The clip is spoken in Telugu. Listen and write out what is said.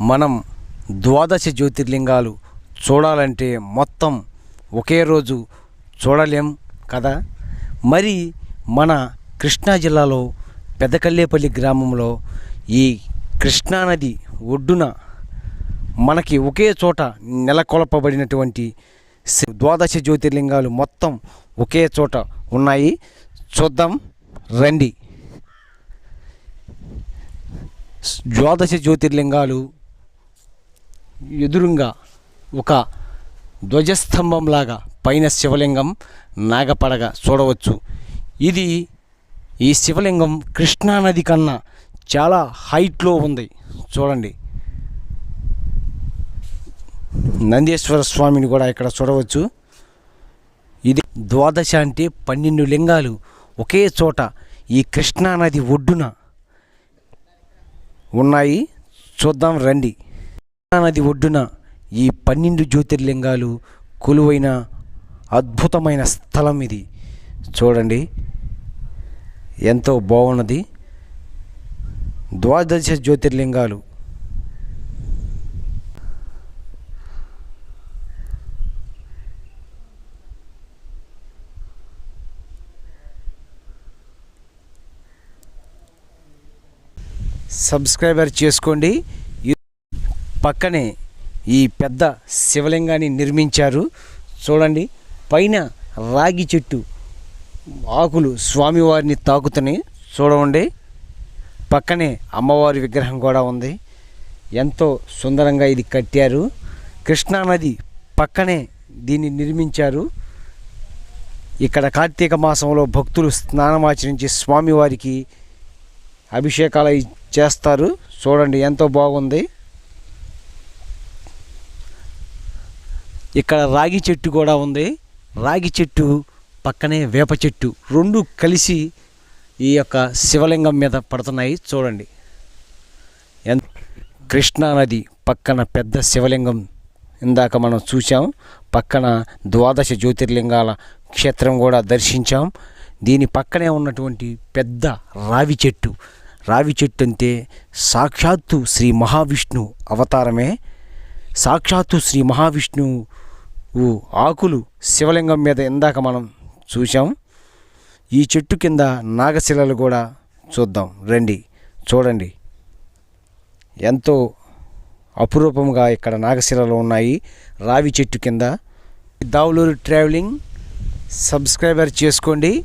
మనం ద్వాదశ జ్యోతిర్లింగాలు చూడాలంటే మొత్తం ఒకే రోజు చూడలేం కదా? మరి మన కృష్ణా జిల్లాలో పెదకల్లేపల్లి గ్రామంలో ఈ కృష్ణానది ఒడ్డున మనకి ఒకే చోట నెలకొల్పబడినటువంటి ద్వాదశ జ్యోతిర్లింగాలు మొత్తం ఒకే చోట ఉన్నాయి. చూద్దాం రండి. ద్వాదశ జ్యోతిర్లింగాలు ఎదురుగా ఒక ధ్వజస్తంభంలాగా పైన శివలింగం నాగపడగ చూడవచ్చు. ఇది ఈ శివలింగం కృష్ణానది కన్నా చాలా హైట్లో ఉంది. చూడండి. నందీశ్వర స్వామిని కూడా ఇక్కడ చూడవచ్చు. ఇది ద్వాదశ అంటే పన్నెండు లింగాలు ఒకే చోట ఈ కృష్ణానది ఒడ్డున ఉన్నాయి. చూద్దాం రండి. నది ఒడ్డున ఈ పన్నెండు జ్యోతిర్లింగాలు కొలువైన అద్భుతమైన స్థలం ఇది. చూడండి. ఎంతో బాగున్నది. ద్వాదశ జ్యోతిర్లింగాలు. సబ్స్క్రైబర్ చేసుకోండి. పక్కనే ఈ పెద్ద శివలింగాన్ని నిర్మించారు. చూడండి పైన రాగి చెట్టు ఆకులు స్వామివారిని తాకుతున్నాయి. చూడండి పక్కనే అమ్మవారి విగ్రహం కూడా ఉంది. ఎంతో సుందరంగా ఇది కట్టారు. కృష్ణానది పక్కనే దీన్ని నిర్మించారు. ఇక్కడ కార్తీక మాసంలో భక్తులు స్నానమాచరించి స్వామివారికి అభిషేకాలు చేస్తారు. చూడండి ఎంతో బాగుంది. ఇక్కడ రాగి చెట్టు కూడా ఉంది. రాగి చెట్టు పక్కనే వేప చెట్టు రెండు కలిసి ఈ యొక్క శివలింగం మీద పడుతున్నాయి. చూడండి. ఎన్ కృష్ణానది పక్కన పెద్ద శివలింగం ఇందాక మనం చూసాం పక్కన ద్వాదశ జ్యోతిర్లింగాల క్షేత్రం కూడా దర్శించాం. దీని పక్కనే ఉన్నటువంటి పెద్ద రావి చెట్టు. రావి చెట్టు అంటే సాక్షాత్తు శ్రీ మహావిష్ణు అవతారమే. సాక్షాత్తు శ్రీ మహావిష్ణువు ఆకులు శివలింగం మీద ఇందాక మనం చూసాం ఈ చెట్టు కింద నాగశిలలు కూడా చూద్దాం. రండి చూడండి. ఎంతో అపురూపంగా ఇక్కడ నాగశిలలు ఉన్నాయి. రావి చెట్టు కింద. దావులూరు ట్రావెలింగ్ సబ్స్క్రైబర్ చేసుకోండి.